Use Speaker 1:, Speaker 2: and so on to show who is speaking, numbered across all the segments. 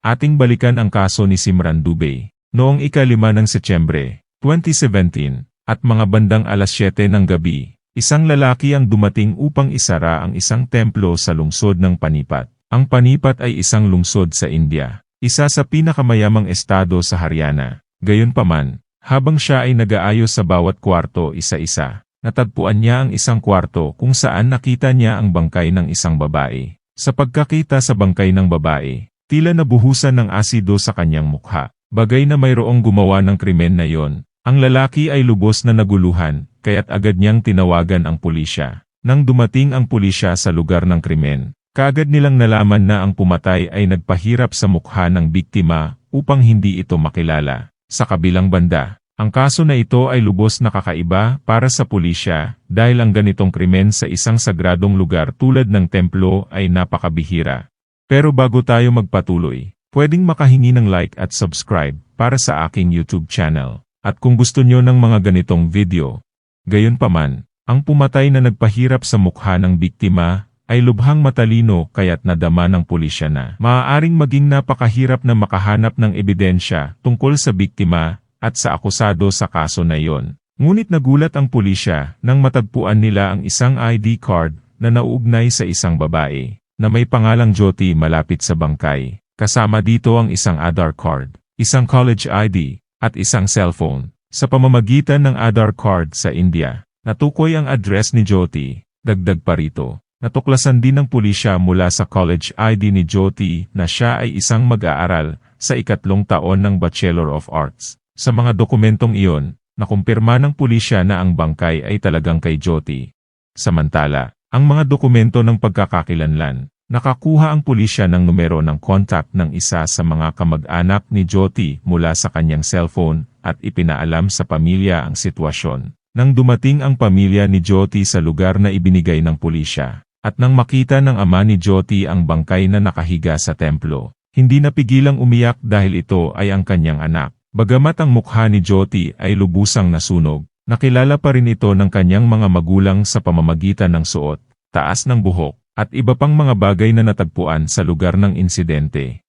Speaker 1: ating balikan ang kaso ni Simran Dubey. Noong ikalima ng Setyembre, 2017, at mga bandang alas 7 ng gabi, isang lalaki ang dumating upang isara ang isang templo sa lungsod ng Panipat. Ang Panipat ay isang lungsod sa India, isa sa pinakamayamang estado sa Haryana. Gayunpaman, habang siya ay nag-aayos sa bawat kwarto isa-isa, natagpuan niya ang isang kwarto kung saan nakita niya ang bangkay ng isang babae. Sa pagkakita sa bangkay ng babae, tila nabuhusan ng asido sa kanyang mukha. Bagay na mayroong gumawa ng krimen na yon. Ang lalaki ay lubos na naguluhan, kaya't agad niyang tinawagan ang pulisya. Nang dumating ang pulisya sa lugar ng krimen, kaagad nilang nalaman na ang pumatay ay nagpahirap sa mukha ng biktima upang hindi ito makilala. Sa kabilang banda, ang kaso na ito ay lubos na kakaiba para sa pulisya dahil ang ganitong krimen sa isang sagradong lugar tulad ng templo ay napakabihira. Pero bago tayo magpatuloy, pwedeng makahingi ng like at subscribe para sa aking YouTube channel. At kung gusto nyo ng mga ganitong video, gayon paman, ang pumatay na nagpahirap sa mukha ng biktima ay lubhang matalino kaya't nadama ng pulisya na maaaring maging napakahirap na makahanap ng ebidensya tungkol sa biktima at sa akusado sa kaso na iyon. Ngunit nagulat ang pulisya nang matagpuan nila ang isang ID card na nauugnay sa isang babae na may pangalang Jyoti malapit sa bangkay. Kasama dito ang isang Aadhaar card, isang college ID, at isang cellphone. Sa pamamagitan ng Aadhaar card sa India, natukoy ang address ni Jyoti. Dagdag pa rito, natuklasan din ng pulisya mula sa college ID ni Jyoti na siya ay isang mag-aaral sa ikatlong taon ng Bachelor of Arts. Sa mga dokumentong iyon, nakumpirma ng pulisya na ang bangkay ay talagang kay Jyoti. Samantala, ang mga dokumento ng pagkakakilanlan, Nakakuha ang pulisya ng numero ng contact ng isa sa mga kamag-anak ni Jyoti mula sa kanyang cellphone at ipinaalam sa pamilya ang sitwasyon. Nang dumating ang pamilya ni Jyoti sa lugar na ibinigay ng pulisya, at nang makita ng ama ni Jyoti ang bangkay na nakahiga sa templo, hindi napigilang umiyak dahil ito ay ang kanyang anak. Bagamat ang mukha ni Jyoti ay lubusang nasunog, nakilala pa rin ito ng kanyang mga magulang sa pamamagitan ng suot, taas ng buhok, at iba pang mga bagay na natagpuan sa lugar ng insidente.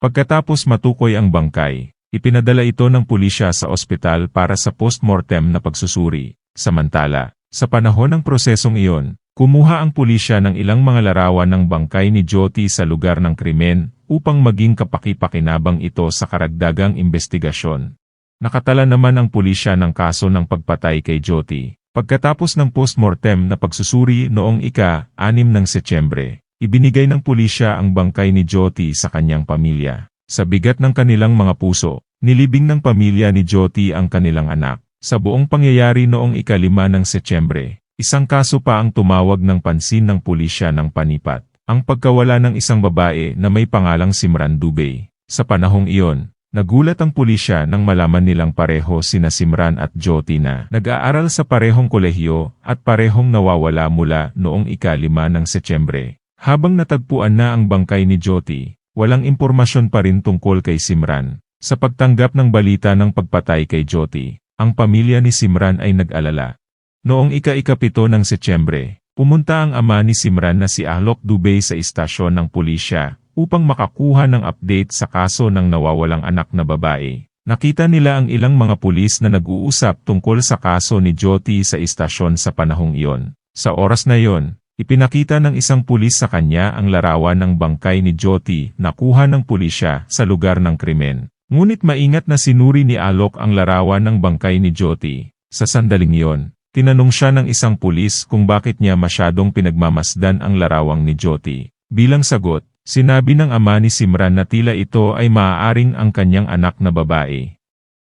Speaker 1: Pagkatapos matukoy ang bangkay, ipinadala ito ng pulisya sa ospital para sa postmortem na pagsusuri. Samantala, sa panahon ng prosesong iyon, kumuha ang pulisya ng ilang mga larawan ng bangkay ni Jyoti sa lugar ng krimen upang maging kapaki-pakinabang ito sa karagdagang investigasyon. Nakatala naman ang pulisya ng kaso ng pagpatay kay Jyoti. Pagkatapos ng postmortem na pagsusuri noong ika-6 ng Setyembre, ibinigay ng pulisya ang bangkay ni Jyoti sa kanyang pamilya. Sa bigat ng kanilang mga puso, nilibing ng pamilya ni Jyoti ang kanilang anak. Sa buong pangyayari noong ikalima ng Setyembre, isang kaso pa ang tumawag ng pansin ng pulisya ng panipat. Ang pagkawala ng isang babae na may pangalang Simran Dubey. Sa panahong iyon, Nagulat ang pulisya nang malaman nilang pareho sina Simran at Jyoti na nag-aaral sa parehong kolehiyo at parehong nawawala mula noong ikalima ng Setyembre. Habang natagpuan na ang bangkay ni Jyoti, walang impormasyon pa rin tungkol kay Simran. Sa pagtanggap ng balita ng pagpatay kay Jyoti, ang pamilya ni Simran ay nag-alala. Noong ika-ikapito ng Setyembre, pumunta ang ama ni Simran na si Alok Dubey sa istasyon ng pulisya upang makakuha ng update sa kaso ng nawawalang anak na babae. Nakita nila ang ilang mga pulis na nag-uusap tungkol sa kaso ni Jyoti sa istasyon sa panahong iyon. Sa oras na iyon, ipinakita ng isang pulis sa kanya ang larawan ng bangkay ni Jyoti na kuha ng pulisya sa lugar ng krimen. Ngunit maingat na sinuri ni Alok ang larawan ng bangkay ni Jyoti. Sa sandaling iyon, tinanong siya ng isang pulis kung bakit niya masyadong pinagmamasdan ang larawang ni Jyoti. Bilang sagot, Sinabi ng ama ni Simran na tila ito ay maaaring ang kanyang anak na babae.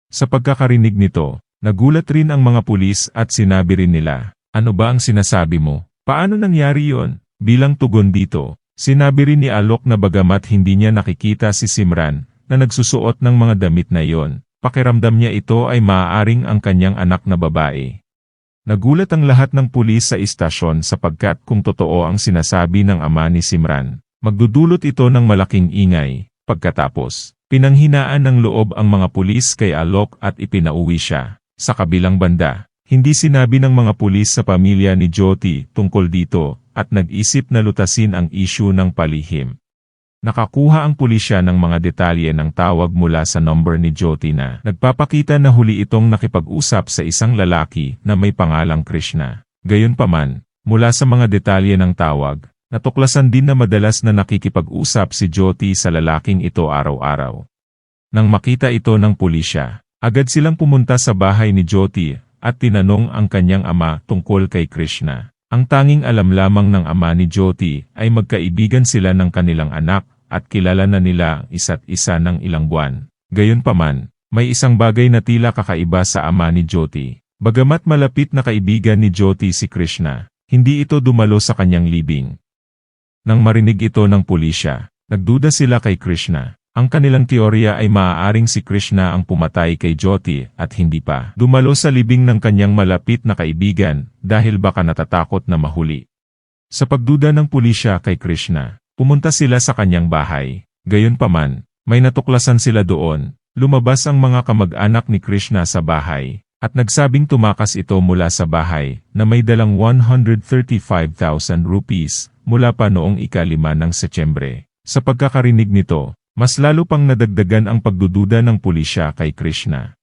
Speaker 1: Sa pagkakarinig nito, nagulat rin ang mga pulis at sinabi rin nila, Ano ba ang sinasabi mo? Paano nangyari yon? Bilang tugon dito, sinabi rin ni Alok na bagamat hindi niya nakikita si Simran na nagsusuot ng mga damit na iyon, pakiramdam niya ito ay maaaring ang kanyang anak na babae. Nagulat ang lahat ng pulis sa istasyon sapagkat kung totoo ang sinasabi ng ama ni Simran, Magdudulot ito ng malaking ingay. Pagkatapos, pinanghinaan ng loob ang mga pulis kay Alok at ipinauwi siya. Sa kabilang banda, hindi sinabi ng mga pulis sa pamilya ni Jyoti tungkol dito at nag-isip na lutasin ang isyu ng palihim. Nakakuha ang pulisya ng mga detalye ng tawag mula sa number ni Jyoti na nagpapakita na huli itong nakipag-usap sa isang lalaki na may pangalang Krishna. Gayunpaman, mula sa mga detalye ng tawag, natuklasan din na madalas na nakikipag-usap si Jyoti sa lalaking ito araw-araw. Nang makita ito ng pulisya, agad silang pumunta sa bahay ni Jyoti at tinanong ang kanyang ama tungkol kay Krishna. Ang tanging alam lamang ng ama ni Jyoti ay magkaibigan sila ng kanilang anak at kilala na nila isa't isa ng ilang buwan. Gayunpaman, may isang bagay na tila kakaiba sa ama ni Jyoti. Bagamat malapit na kaibigan ni Jyoti si Krishna, hindi ito dumalo sa kanyang libing. Nang marinig ito ng pulisya, nagduda sila kay Krishna. Ang kanilang teorya ay maaaring si Krishna ang pumatay kay Jyoti at hindi pa dumalo sa libing ng kanyang malapit na kaibigan dahil baka natatakot na mahuli. Sa pagduda ng pulisya kay Krishna, pumunta sila sa kanyang bahay. Gayunpaman, may natuklasan sila doon, lumabas ang mga kamag-anak ni Krishna sa bahay, at nagsabing tumakas ito mula sa bahay na may dalang 135,000 rupees mula pa noong ikalima ng Setyembre. Sa pagkakarinig nito, mas lalo pang nadagdagan ang pagdududa ng pulisya kay Krishna.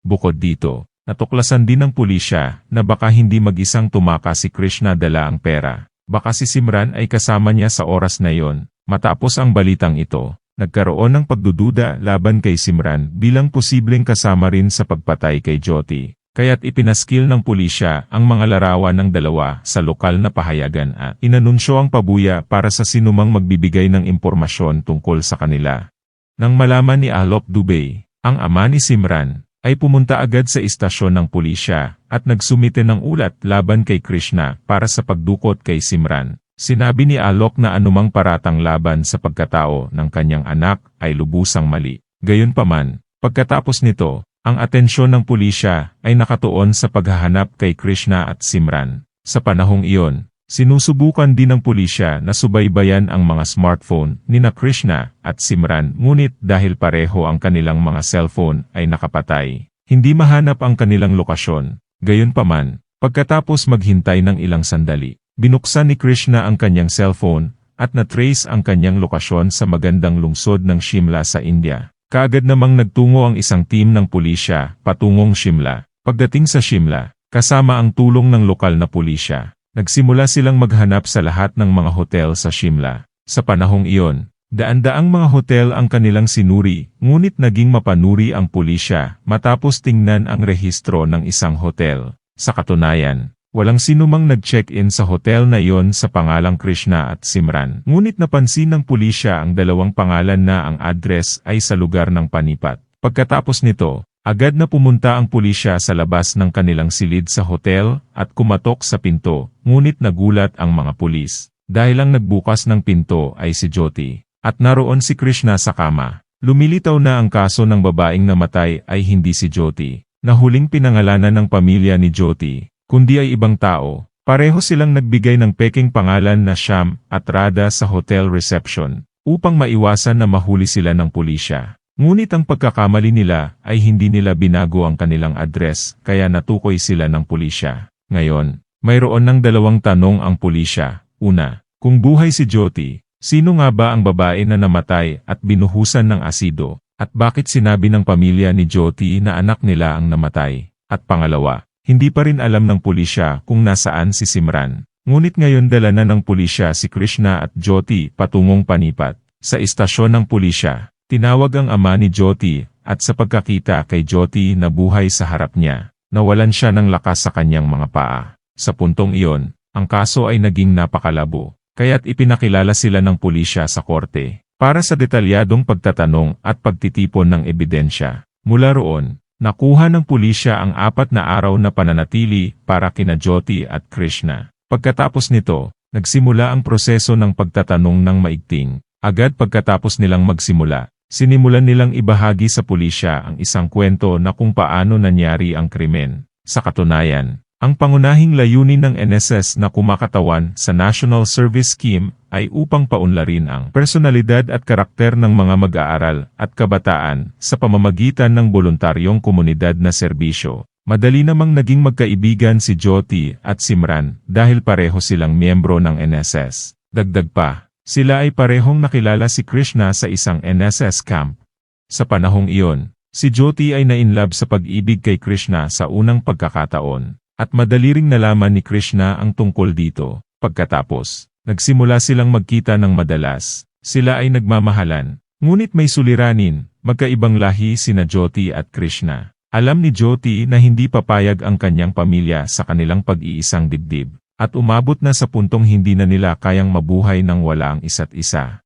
Speaker 1: Bukod dito, natuklasan din ng pulisya na baka hindi mag-isang tumakas si Krishna dala ang pera. Baka si Simran ay kasama niya sa oras na yon. Matapos ang balitang ito, nagkaroon ng pagdududa laban kay Simran bilang posibleng kasama rin sa pagpatay kay Jyoti. Kaya't ipinaskil ng pulisya ang mga larawan ng dalawa sa lokal na pahayagan at inanunsyo ang pabuya para sa sinumang magbibigay ng impormasyon tungkol sa kanila. Nang malaman ni Alok Dubey, ang ama ni Simran, ay pumunta agad sa istasyon ng pulisya at nagsumite ng ulat laban kay Krishna para sa pagdukot kay Simran. Sinabi ni Alok na anumang paratang laban sa pagkatao ng kanyang anak ay lubusang mali. Gayunpaman, pagkatapos nito, ang atensyon ng pulisya ay nakatuon sa paghahanap kay Krishna at Simran. Sa panahong iyon, sinusubukan din ng pulisya na subaybayan ang mga smartphone ni na Krishna at Simran ngunit dahil pareho ang kanilang mga cellphone ay nakapatay. Hindi mahanap ang kanilang lokasyon. Gayunpaman, pagkatapos maghintay ng ilang sandali, binuksan ni Krishna ang kanyang cellphone at na-trace ang kanyang lokasyon sa magandang lungsod ng Shimla sa India. Kaagad namang nagtungo ang isang team ng pulisya patungong Shimla. Pagdating sa Shimla, kasama ang tulong ng lokal na pulisya, nagsimula silang maghanap sa lahat ng mga hotel sa Shimla. Sa panahong iyon, daan-daang mga hotel ang kanilang sinuri, ngunit naging mapanuri ang pulisya matapos tingnan ang rehistro ng isang hotel. Sa katunayan, Walang sinumang nag-check-in sa hotel na iyon sa pangalang Krishna at Simran. Ngunit napansin ng pulisya ang dalawang pangalan na ang address ay sa lugar ng panipat. Pagkatapos nito, agad na pumunta ang pulisya sa labas ng kanilang silid sa hotel at kumatok sa pinto, ngunit nagulat ang mga pulis. Dahil ang nagbukas ng pinto ay si Jyoti, at naroon si Krishna sa kama. Lumilitaw na ang kaso ng babaeng namatay ay hindi si Jyoti, na huling pinangalanan ng pamilya ni Jyoti, kundi ay ibang tao. Pareho silang nagbigay ng peking pangalan na Sham at Rada sa hotel reception, upang maiwasan na mahuli sila ng pulisya. Ngunit ang pagkakamali nila ay hindi nila binago ang kanilang address kaya natukoy sila ng pulisya. Ngayon, mayroon ng dalawang tanong ang pulisya. Una, kung buhay si Jyoti, sino nga ba ang babae na namatay at binuhusan ng asido? At bakit sinabi ng pamilya ni Jyoti na anak nila ang namatay? At pangalawa, hindi pa rin alam ng pulisya kung nasaan si Simran. Ngunit ngayon dala na ng pulisya si Krishna at Jyoti patungong panipat. Sa istasyon ng pulisya, tinawag ang ama ni Jyoti at sa pagkakita kay Jyoti na buhay sa harap niya, nawalan siya ng lakas sa kanyang mga paa. Sa puntong iyon, ang kaso ay naging napakalabo, kaya't ipinakilala sila ng pulisya sa korte para sa detalyadong pagtatanong at pagtitipon ng ebidensya. Mula roon, Nakuha ng pulisya ang apat na araw na pananatili para kina Jyoti at Krishna. Pagkatapos nito, nagsimula ang proseso ng pagtatanong ng maigting. Agad pagkatapos nilang magsimula, sinimulan nilang ibahagi sa pulisya ang isang kwento na kung paano nangyari ang krimen. Sa katunayan, ang pangunahing layunin ng NSS na kumakatawan sa National Service Scheme ay upang paunlarin ang personalidad at karakter ng mga mag-aaral at kabataan sa pamamagitan ng voluntaryong komunidad na serbisyo. Madali namang naging magkaibigan si Jyoti at Simran dahil pareho silang miyembro ng NSS. Dagdag pa, Sila ay parehong nakilala si Krishna sa isang NSS camp. Sa panahong iyon, si Jyoti ay nainlove sa pag-ibig kay Krishna sa unang pagkakataon, at madali ring nalaman ni Krishna ang tungkol dito. Pagkatapos, nagsimula silang magkita ng madalas. Sila ay nagmamahalan, ngunit may suliranin, magkaibang lahi sina Jyoti at Krishna. Alam ni Jyoti na hindi papayag ang kanyang pamilya sa kanilang pag-iisang dibdib, at umabot na sa puntong hindi na nila kayang mabuhay nang wala ang isa't isa.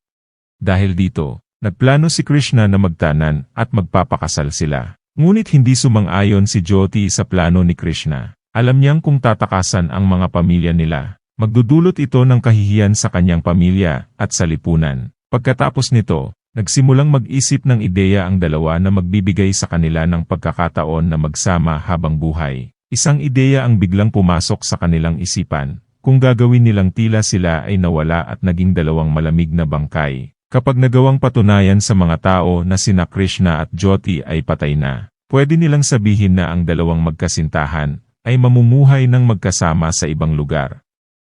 Speaker 1: Dahil dito, nagplano si Krishna na magtanan at magpapakasal sila. Ngunit hindi sumang-ayon si Jyoti sa plano ni Krishna. Alam niyang kung tatakasan ang mga pamilya nila, magdudulot ito ng kahihiyan sa kanyang pamilya at sa lipunan. Pagkatapos nito, Nagsimulang mag-isip ng ideya ang dalawa na magbibigay sa kanila ng pagkakataon na magsama habang buhay. Isang ideya ang biglang pumasok sa kanilang isipan, kung gagawin nilang tila sila ay nawala at naging dalawang malamig na bangkay. Kapag nagawang patunayan sa mga tao na sina Krishna at Jyoti ay patay na, pwede nilang sabihin na ang dalawang magkasintahan ay mamumuhay ng magkasama sa ibang lugar.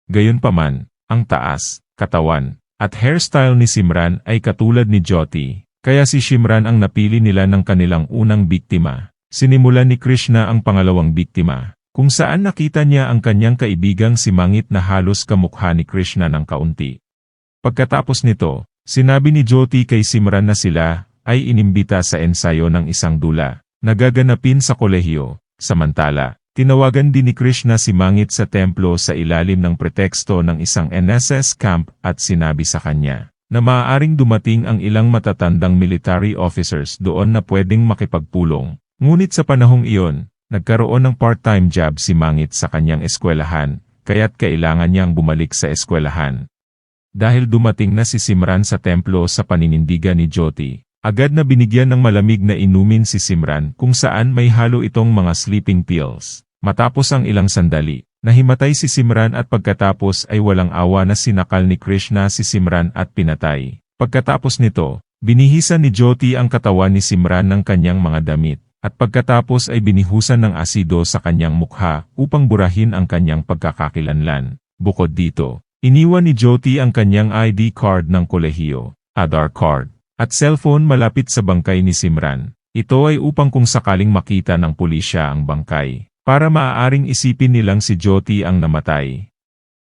Speaker 1: Gayunpaman, ang taas, katawan, at hairstyle ni Simran ay katulad ni Jyoti, kaya si Simran ang napili nila ng kanilang unang biktima. Sinimulan ni Krishna ang pangalawang biktima, kung saan nakita niya ang kanyang kaibigang si Mangit na halos kamukha ni Krishna ng kaunti. Pagkatapos nito, sinabi ni Jyoti kay Simran na sila ay inimbita sa ensayo ng isang dula, nagaganapin sa kolehiyo, samantala, Tinawagan din ni Krishna si Mangit sa templo sa ilalim ng preteksto ng isang NSS camp at sinabi sa kanya na maaaring dumating ang ilang matatandang military officers doon na pwedeng makipagpulong. Ngunit sa panahong iyon, nagkaroon ng part-time job si Mangit sa kanyang eskwelahan, kaya't kailangan niyang bumalik sa eskwelahan. Dahil dumating na si Simran sa templo sa paninindigan ni Jyoti, agad na binigyan ng malamig na inumin si Simran kung saan may halo itong mga sleeping pills. Matapos ang ilang sandali, nahimatay si Simran at pagkatapos ay walang awa na sinakal ni Krishna si Simran at pinatay. Pagkatapos nito, binihisan ni Jyoti ang katawan ni Simran ng kanyang mga damit, at pagkatapos ay binihusan ng asido sa kanyang mukha upang burahin ang kanyang pagkakakilanlan. Bukod dito, iniwan ni Jyoti ang kanyang ID card ng kolehiyo, Aadhaar card, at cellphone malapit sa bangkay ni Simran. Ito ay upang kung sakaling makita ng pulisya ang bangkay para maaaring isipin nilang si Jyoti ang namatay.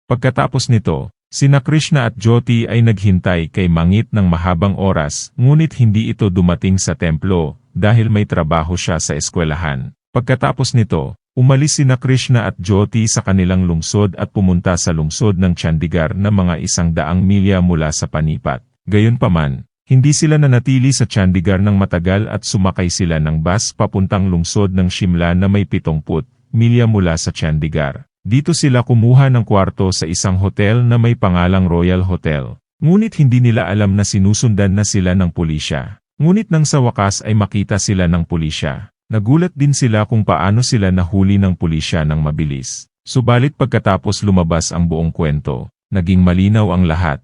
Speaker 1: Pagkatapos nito, sina Krishna at Jyoti ay naghintay kay Mangit ng mahabang oras ngunit hindi ito dumating sa templo dahil may trabaho siya sa eskwelahan. Pagkatapos nito, umalis sina Krishna at Jyoti sa kanilang lungsod at pumunta sa lungsod ng Chandigarh na mga isang daang milya mula sa Panipat. Gayunpaman, hindi sila nanatili sa Chandigarh ng matagal at sumakay sila ng bus papuntang lungsod ng Shimla na may 70 milya mula sa Chandigarh. Dito sila kumuha ng kwarto sa isang hotel na may pangalang Royal Hotel. Ngunit hindi nila alam na sinusundan na sila ng pulisya. Ngunit nang sa wakas ay makita sila ng pulisya. Nagulat din sila kung paano sila nahuli ng pulisya ng mabilis. Subalit pagkatapos lumabas ang buong kwento, naging malinaw ang lahat.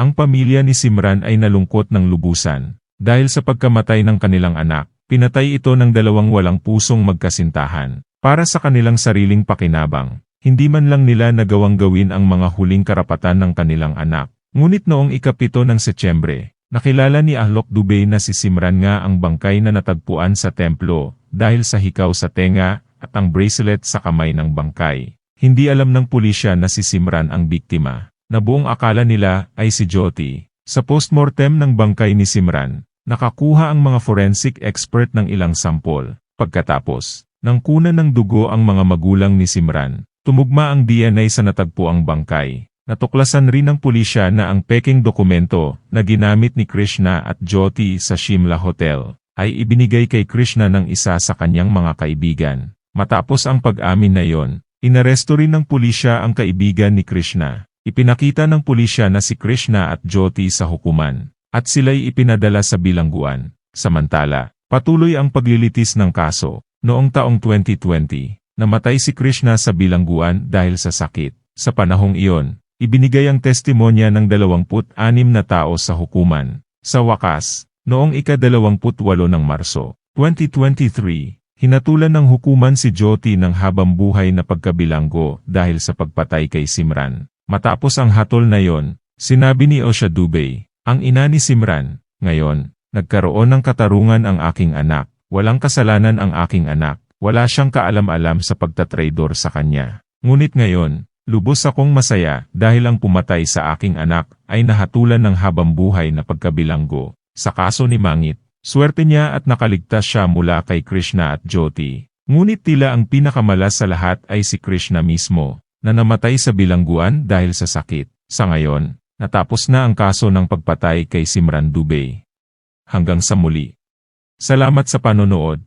Speaker 1: Ang pamilya ni Simran ay nalungkot ng lubusan. Dahil sa pagkamatay ng kanilang anak, pinatay ito ng dalawang walang pusong magkasintahan. Para sa kanilang sariling pakinabang, hindi man lang nila nagawang gawin ang mga huling karapatan ng kanilang anak. Ngunit noong ikapito ng Setyembre, nakilala ni Ahlok Dubey na si Simran nga ang bangkay na natagpuan sa templo dahil sa hikaw sa tenga at ang bracelet sa kamay ng bangkay. Hindi alam ng pulisya na si Simran ang biktima, na buong akala nila ay si Jyoti. Sa postmortem ng bangkay ni Simran, nakakuha ang mga forensic expert ng ilang sampol. Pagkatapos, nang kuna ng dugo ang mga magulang ni Simran, tumugma ang DNA sa natagpuang bangkay. Natuklasan rin ng pulisya na ang peking dokumento na ginamit ni Krishna at Jyoti sa Shimla Hotel ay ibinigay kay Krishna ng isa sa kanyang mga kaibigan. Matapos ang pag-amin na iyon, inaresto rin ng pulisya ang kaibigan ni Krishna. Ipinakita ng pulisya na si Krishna at Jyoti sa hukuman, at sila'y ipinadala sa bilangguan. Samantala, patuloy ang paglilitis ng kaso, Noong taong 2020, namatay si Krishna sa bilangguan dahil sa sakit. Sa panahong iyon, ibinigay ang testimonya ng 26 na tao sa hukuman. Sa wakas, noong ika-28 ng Marso, 2023, hinatulan ng hukuman si Jyoti ng habang buhay na pagkabilanggo dahil sa pagpatay kay Simran. Matapos ang hatol na yon, Sinabi ni Osha Dubey, ang ina ni Simran, ngayon, nagkaroon ng katarungan ang aking anak, walang kasalanan ang aking anak, wala siyang kaalam-alam sa pagtatraidor sa kanya. Ngunit ngayon, lubos akong masaya dahil ang pumatay sa aking anak ay nahatulan ng habang buhay na pagkabilanggo. Sa kaso ni Mangit, swerte niya at nakaligtas siya mula kay Krishna at Jyoti. Ngunit tila ang pinakamalas sa lahat ay si Krishna mismo, na namatay sa bilangguan dahil sa sakit. Sa ngayon, natapos na ang kaso ng pagpatay kay Simran Dubey. Hanggang sa muli. Salamat sa panonood.